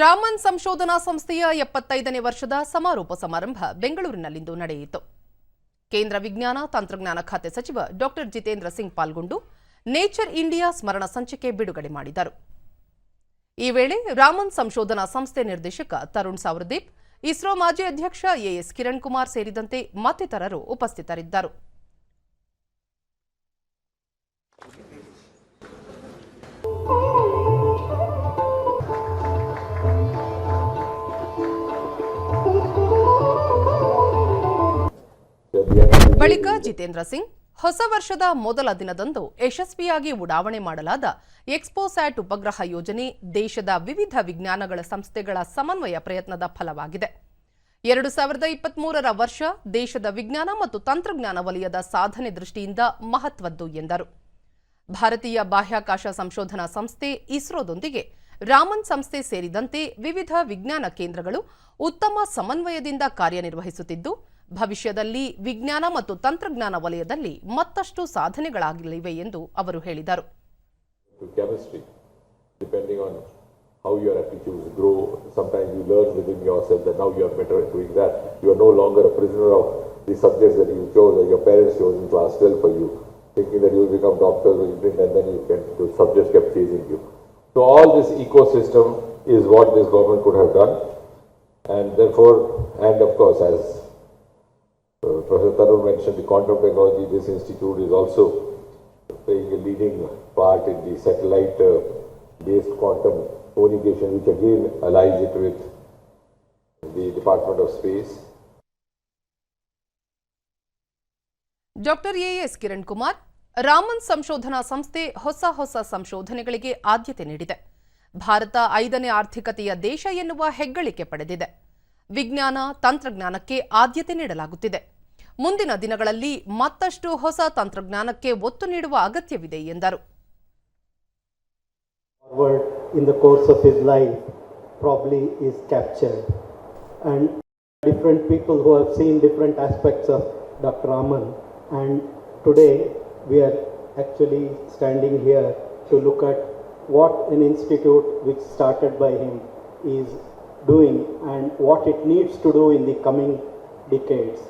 ರಾಮನ್ ಸಂಶೋಧನಾ ಸಂಸ್ಥೆಯ ಎಪ್ಪತ್ತೈದನೇ ವರ್ಷದ ಸಮಾರೋಪ ಸಮಾರಂಭ ಬೆಂಗಳೂರಿನಲ್ಲಿಂದು ನಡೆಯಿತು. ಕೇಂದ್ರ ವಿಜ್ಞಾನ, ತಂತ್ರಜ್ಞಾನ ಖಾತೆ ಸಚಿವ ಡಾಕ್ಟರ್ ಜಿತೇಂದ್ರ ಸಿಂಗ್ ಪಾಲ್ಗೊಂಡು ನೇಚರ್ ಇಂಡಿಯಾ ಸ್ಮರಣ ಸಂಚಿಕೆ ಬಿಡುಗಡೆ ಮಾಡಿದರು. ಈ ವೇಳೆ ರಾಮನ್ ಸಂಶೋಧನಾ ಸಂಸ್ಥೆ ನಿರ್ದೇಶಕ ತರುಣ್ ಸಾವರ್ದೀಪ್, ಇಸ್ರೋ ಮಾಜಿ ಅಧ್ಯಕ್ಷ ಎಎಸ್ ಕಿರಣ್ ಕುಮಾರ್ ಸೇರಿದಂತೆ ಮತ್ತಿತರರು ಉಪಸ್ಥಿತರಿದ್ದರು. ಬಳಿಕ ಜಿತೇಂದ್ರ ಸಿಂಗ್, ಹೊಸ ವರ್ಷದ ಮೊದಲ ದಿನದಂದು ಯಶಸ್ವಿಯಾಗಿ ಉಡಾವಣೆ ಮಾಡಲಾದ ಎಕ್ಸ್ಪೋಸ್ಯಾಟ್ ಉಪಗ್ರಹ ಯೋಜನೆ ದೇಶದ ವಿವಿಧ ವಿಜ್ಞಾನಗಳ ಸಂಸ್ಥೆಗಳ ಸಮನ್ವಯ ಪ್ರಯತ್ನದ ಫಲವಾಗಿದೆ. ಎರಡು ಸಾವಿರದ ಇಪ್ಪತ್ಮೂರರ ವರ್ಷ ದೇಶದ ವಿಜ್ಞಾನ ಮತ್ತು ತಂತ್ರಜ್ಞಾನ ವಲಯದ ಸಾಧನೆ ದೃಷ್ಟಿಯಿಂದ ಮಹತ್ವದ್ದು ಎಂದರು. ಭಾರತೀಯ ಬಾಹ್ಯಾಕಾಶ ಸಂಶೋಧನಾ ಸಂಸ್ಥೆ ಇಸ್ರೋದೊಂದಿಗೆ ರಾಮನ್ ಸಂಸ್ಥೆ ಸೇರಿದಂತೆ ವಿವಿಧ ವಿಜ್ಞಾನ ಕೇಂದ್ರಗಳು ಉತ್ತಮ ಸಮನ್ವಯದಿಂದ ಕಾರ್ಯನಿರ್ವಹಿಸುತ್ತಿದ್ದು ಭವಿಷ್ಯದಲ್ಲಿ ವಿಜ್ಞಾನ ಮತ್ತು ತಂತ್ರಜ್ಞಾನ ವಲಯದಲ್ಲಿ ಮತ್ತಷ್ಟು ಸಾಧನೆಗಳಾಗಲಿವೆ ಎಂದು ಅವರು ಹೇಳಿದರು. Professor Tarun mentioned, the quantum technology, this institute is also playing a leading part in the satellite uh, based quantum communication, which again allies it with the Department of Space. Doctor A S Kiran Kumar Raman ಸಂಶೋಧನಾ ಸಂಸ್ಥೆ ಹೊಸ ಹೊಸ ಸಂಶೋಧನೆಗಳಿಗೆ ಆದ್ಯತೆ ನೀಡಿದೆ ಭಾರತ ಐದನೇ ಆರ್ಥಿಕತೆಯ ದೇಶ ಎನ್ನುವ ಹೆಗ್ಗಳಿಕೆ ಪಡೆದಿದೆ ವಿಜ್ಞಾನ ತಂತ್ರಜ್ಞಾನಕ್ಕೆ ಆದ್ಯತೆ ನೀಡಲಾಗುತ್ತಿದೆ ಮುಂದಿನ ದಿನಗಳಲ್ಲಿ ಮತ್ತಷ್ಟು ಹೊಸ ತಂತ್ರಜ್ಞಾನಕ್ಕೆ ಒತ್ತು ನೀಡುವ ಅಗತ್ಯವಿದೆ ಎಂದರು in the course of his life probably is captured. And different people who have seen different aspects of Dr. Raman. And today we are actually standing here to look at what an institute which started by him is doing and what it needs to do in the coming decades.